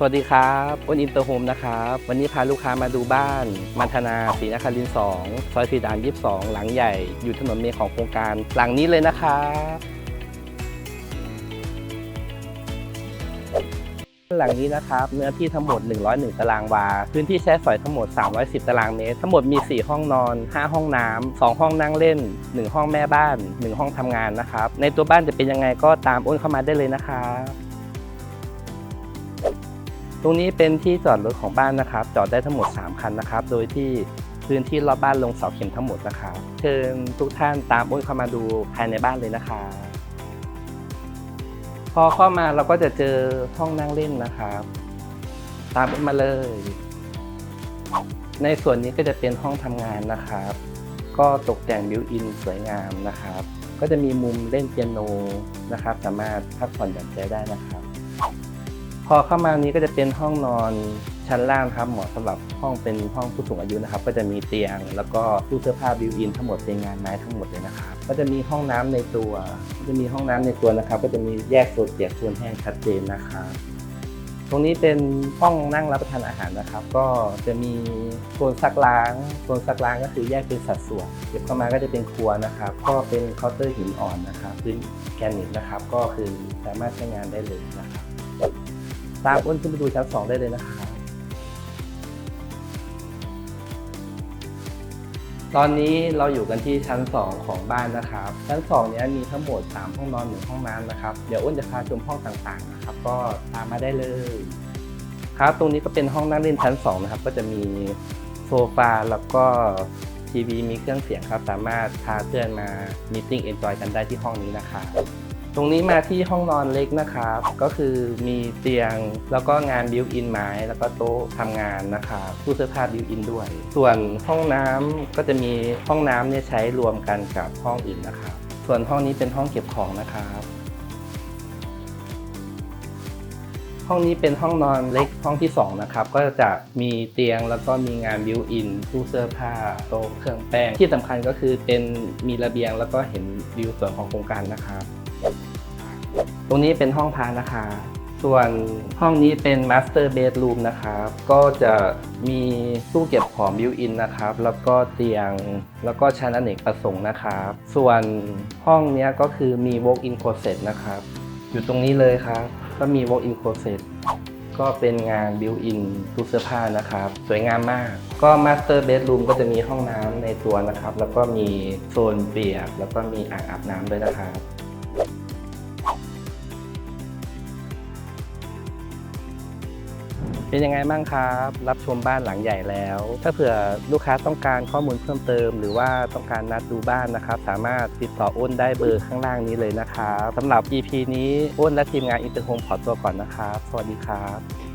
สวัสดีครับอ้นอินเตอร์โฮมนะครับ วันนี้พาลูกค้ามาดูบ้าน มันธนาศรีนครินทร์2ซอยสีดาน22 หลังใหญ่ อยู่ถนนเมฆของโครงการ หลังนี้เลยนะครับหลังนี้นะครับ เนื้อที่ทั้งหมด 101 ตารางวา พื้นที่ใช้สอยทั้งหมด 310 ตารางเมตร ทั้งหมดมี 4 ห้องนอน 5 ห้องน้ำ2ห้องนั่งเล่น 1 ห้องแม่บ้าน 1 ห้องทำงานนะครับ ในตัวบ้านจะเป็นยังไงก็ตามอ้นเข้ามาได้เลยนะครับ ตรงนี้เป็นที่จอดรถของบ้านนะครับ จอดได้ทั้งหมด 3 คันนะครับ โดยที่พื้นที่รอบบ้านลงเสาเข็มทั้งหมดนะครับ เชิญทุกท่านตามอ้นเข้ามาดูภายในบ้านเลยนะคะพอเข้ามาเราก็จะเจอห้องนั่งเล่นนะครับ ตามอ้นมาเลย ในส่วนนี้ก็จะเป็นห้องทำงานนะครับ ก็ตกแต่งบิวอินสวยงามนะครับ ก็จะมีมุมเล่นเปียโนนะครับ สามารถพักผ่อนหย่อนใจได้นะครับ พอเข้ามานี้ก็จะเป็นห้องนอนชั้นล่างครับเหมาะสำหรับห้องเป็นห้องผู้สูงอายุนะครับ ก็จะมีเตียง แล้วก็ตู้เสื้อผ้าบิวอินทั้งหมดเป็นงานไม้ทั้งหมดเลยนะครับ ก็จะมีห้องน้ำในตัว ก็จะมีห้องน้ำในตัวนะครับ ก็จะมีแยกโซนเปียกโซนแห้งชัดเจนนะครับตรงนี้เป็นห้องนั่งรับประทานอาหารนะครับ ก็จะมีโซนซักล้างโซนซักล้างก็คือแยกเป็นสัดส่วนเก็บเข้ามาก็จะเป็นครัวนะครับ ก็เป็นเคาน์เตอร์หินอ่อนนะครับพื้นแกรนิตนะครับ ก็คือสามารถใช้งานได้เลยนะครับ ตามอ้นขึ้นไปดูชั้นสองได้เลยนะครับตอนนี้เราอยู่กันที่ชั้น 2 ของบ้านนะครับ ชั้น2เนี้ยมีทั้งหมด 3 ห้องนอนหนึ่งห้องน้ำนะครับ เดี๋ยวอ้นจะพาชมห้องต่างๆนะครับ ก็ตามมาได้เลย ครับ ตรงนี้ก็เป็นห้องนั่งเล่นชั้น 2 นะครับ ก็จะมีโซฟาแล้วก็ทีวีมีเครื่องเสียงครับ สามารถพาเพื่อนมามีติ้งเอนจอยกันได้ที่ห้องนี้นะครับ ตรงนี้มาที่ห้องนอนเล็กนะครับ ก็คือมีเตียงแล้วก็งานบิวอินไม้แล้วก็โต๊ะทำงานนะครับตู้เสื้อผ้าบิวอินด้วย ส่วนห้องน้ำก็จะมีห้องน้ำเนี่ยใช้รวมกันกับห้องอื่นนะครับ ส่วนห้องนี้เป็นห้องเก็บของนะครับห้องนี้เป็นห้องนอนเล็กห้องที่สองนะครับ ก็จะมีเตียงแล้วก็มีงานบิวอินตู้เสื้อผ้าโต๊ะเครื่องแป้ง ที่สำคัญก็คือเป็นมีระเบียงแล้วก็เห็นวิวสวนของโครงการนะครับ ตรงนี้เป็นห้องพานะคะ ส่วนห้องนี้เป็น Master Bedroom นะครับ ก็จะมีตู้เก็บของบิวอินนะครับ แล้วก็เตียง แล้วก็ชั้นอเนกประสงค์นะครับ ส่วนห้องนี้ก็คือมี Walk-in Closet นะครับ อยู่ตรงนี้เลยครับ ก็มี Walk-in Closet ก็เป็นงานบิวอินตู้เสื้อผ้านะครับ สวยงามมาก ก็ Master Bedroom ก็จะมีห้องน้ำในตัวนะครับ แล้วก็มีโซนเปียก แล้วก็มีอ่างอาบน้ำด้วยนะครับ เป็นยังไงบ้างครับ รับชมบ้านหลังใหญ่แล้ว ถ้าเผื่อลูกค้าต้องการข้อมูลเพิ่มเติม หรือว่าต้องการนัดดูบ้านนะครับ สามารถติดต่ออ้นได้เบอร์ข้างล่างนี้เลยนะครับสำหรับ EP นี้อ้นและทีมงานอินเตอร์โฮมขอตัวก่อนนะครับ สวัสดีครับ